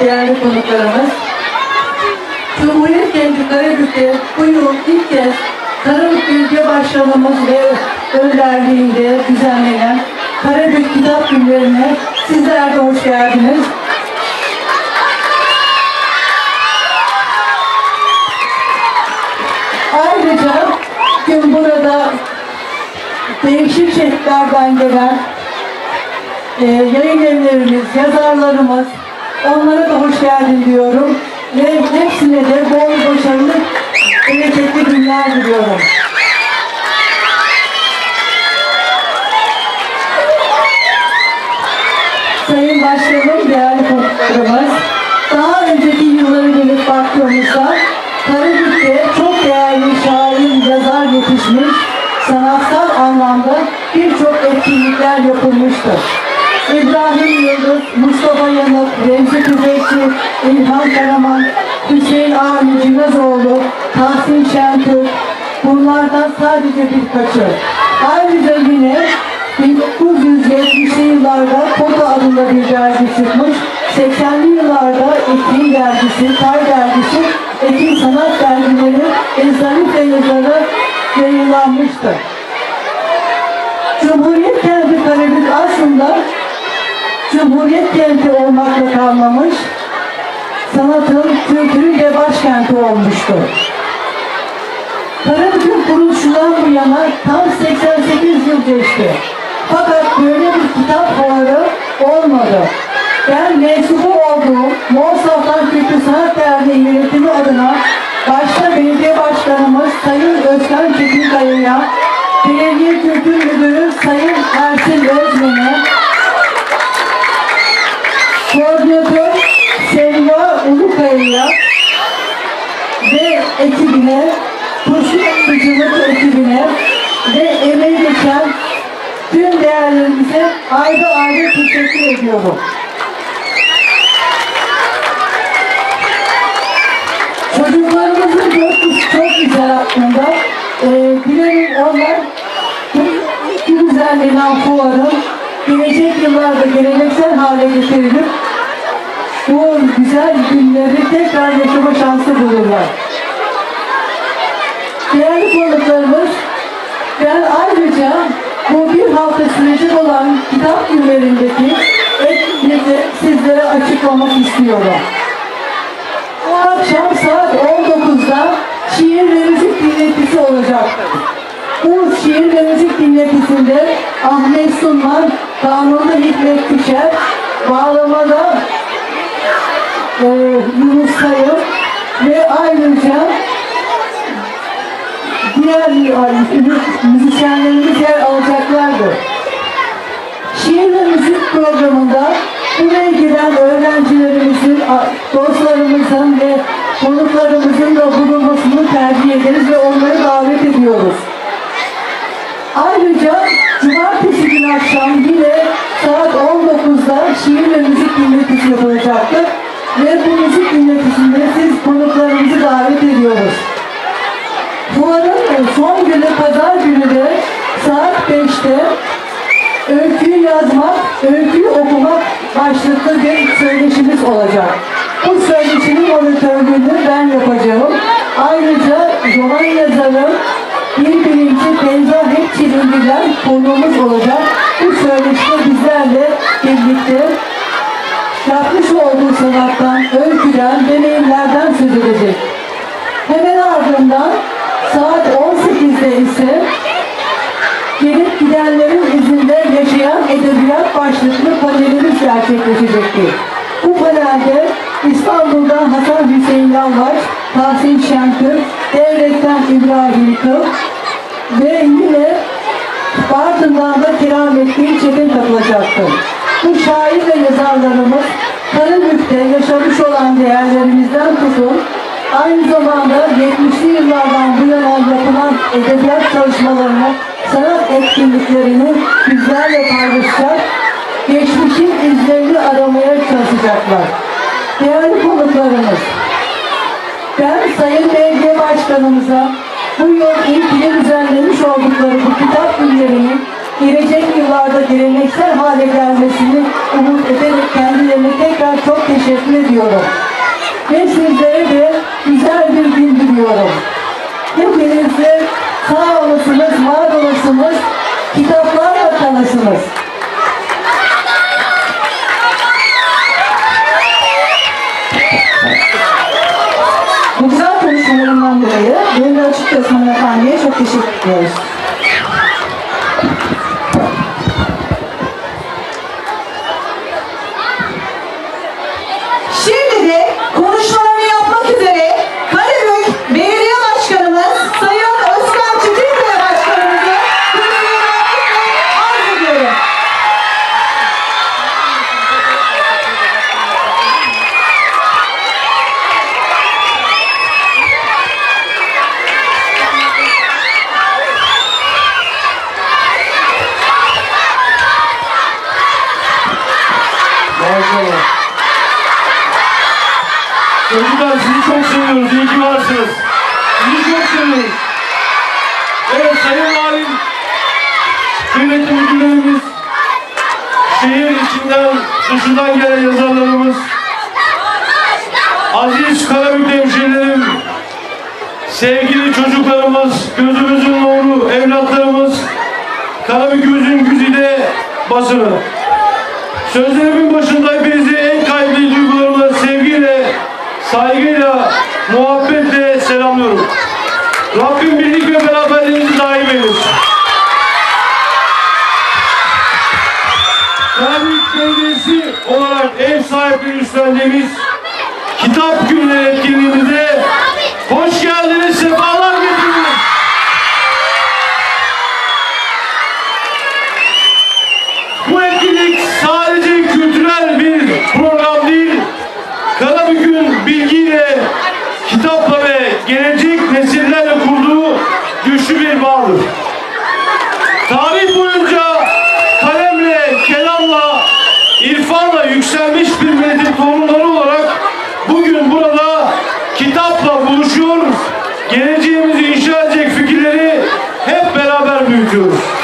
değerli konuklarımız, Cumhuriyet Kenti Karabük'te bu yıl ilk kez Karabük Belediye Başkanımız ve önderliğinde düzenlenen Karabük Kitap Günlerine sizler de hoş geldiniz. Ayrıca gün burada değişik şehirlerden gelen e, yayın evlerimiz, yazarlarımız, onlara da hoş geldin diyorum. Ve hepsine de bol başarılı, bereketli günler diliyorum. Sayın Başkanım, değerli konuklarımız, daha önceki yıllara gelip baktığımızda Karabük'te çok değerli şair, yazar yetişmiş, sanatsal anlamda birçok etkinlikler yapılmıştır. İbrahim Yıldız, Mustafa Yanık, Remzi Tüfekçi, İlhan Karaman, Hüseyin Avni Cinazoğlu, Tahsin Şentürk, bunlardan sadece birkaçı. Ayrıca yine 1970'li yıllarda Kota adında bir dergi çıkmış. 80'li yıllarda Ekin dergisi, Tay dergisi, Ekin sanat dergileri Ezanif ve yazarı yayınlanmıştır. Cumhuriyet kenti Karabük aslında Cumhuriyet kenti olmakla kalmamış, sanatın, kültürün de başkenti olmuştur. Karabük'ün kuruluşundan bu yana tam 88 yıl geçti. Fakat böyle bir kitap fuarı olmadı. Ben mensubu olduğum Mosaf'tan Kültür Sanat Derneği yönetimi adına başta belediye başkanımız Sayın Özkan Çetinkaya'ya, belediye kültür müdürü Sayın Ersin Özmen'e, ekibine, taşıyıcılık ekibine ve emeği geçen tüm değerlerimize ayrı ayrı teşekkür ediyorum. Çocuklarımızın coşkusu çok güzel aklında. Ee, dilerim onlar bu iki düzenlenen fuarın gelecek yıllarda geleneksel hale getirilip bu güzel günleri tekrar yaşama şansı bulurlar. Değerli konuklarımız, ben ayrıca bu bir hafta sürecek olan kitap günlerindeki etkinliği sizlere açıklamak istiyorum. Bu akşam saat 19'da şiir ve müzik dinletisi olacaktır. Bu şiir ve müzik dinletisinde Ahmet Sunman, Kanuni Hikmet Küşer, bağlamada e, Yunus Sayın ve ayrıca diğer müzisyenlerimiz yer alacaklardır. Şiir ve müzik programında buraya gelen öğrencilerimizin, dostlarımızın ve konuklarımızın da bulunmasını tercih ederiz ve onları pazar günü de saat 5'te öyküyü yazmak, öyküyü okumak başlıklı bir söyleşimiz olacak. Bu söyleşinin monitörlüğünü ben yapacağım. Ayrıca roman yazarı bir birinci Feyza Hepçilindiler konuğumuz olacak. Bu söyleşide bizlerle birlikte yapmış olduğu sanattan, öyküden, deneyimlerden söz edecek. Gelip gidenlerin izinde yaşayan edebiyat başlıklı panelimiz gerçekleşecektir. Bu panelde İstanbul'dan Hasan Hüseyin Yalvaç, Tahsin Şentürk, Devlet'ten İbrahim Kıl ve yine Bartın'dan da Keramettin Çetin katılacaktır. Bu şair ve yazarlarımız Karabük'te yaşamış olan değerlerimizden tutun, aynı zamanda 70'li yıllardan bu yana yapılan edebiyat çalışmalarını, sanat etkinliklerini bizlerle paylaşacak, geçmişin izlerini aramaya çalışacaklar. Değerli konuklarımız, ben Sayın Belediye Başkanımıza bu yıl ilkini düzenlemiş oldukları bu kitap günlerinin gelecek yıllarda geleneksel hale gelmesini umut ederek kendilerine tekrar çok teşekkür ediyorum. Ve sizlere de güzel bir gün diliyorum. Hepinize sağ olasınız, var olasınız, kitaplarla kalasınız. Bu güzel konuşmalarından dolayı Gönül Açık Osman Efendi'ye çok teşekkür ediyoruz. Sizi çok seviyoruz. İyi ki varsınız. Sizi çok seviyoruz. Evet Sayın Valim, kıymetli müdürlerimiz, şehir içinden, dışından gelen yazarlarımız, aziz Karabük hemşehrilerim, sevgili çocuklarımız, gözümüzün nuru, evlatlarımız, Karabük'ümüzün güzide basını. Sözlerimin başında hepinizi saygıyla, muhabbetle selamlıyorum. Rabbim birlik ve beraberliğinizi daim eylesin. Karabük Belediyesi olarak ev sahipliği üstlendiğimiz you.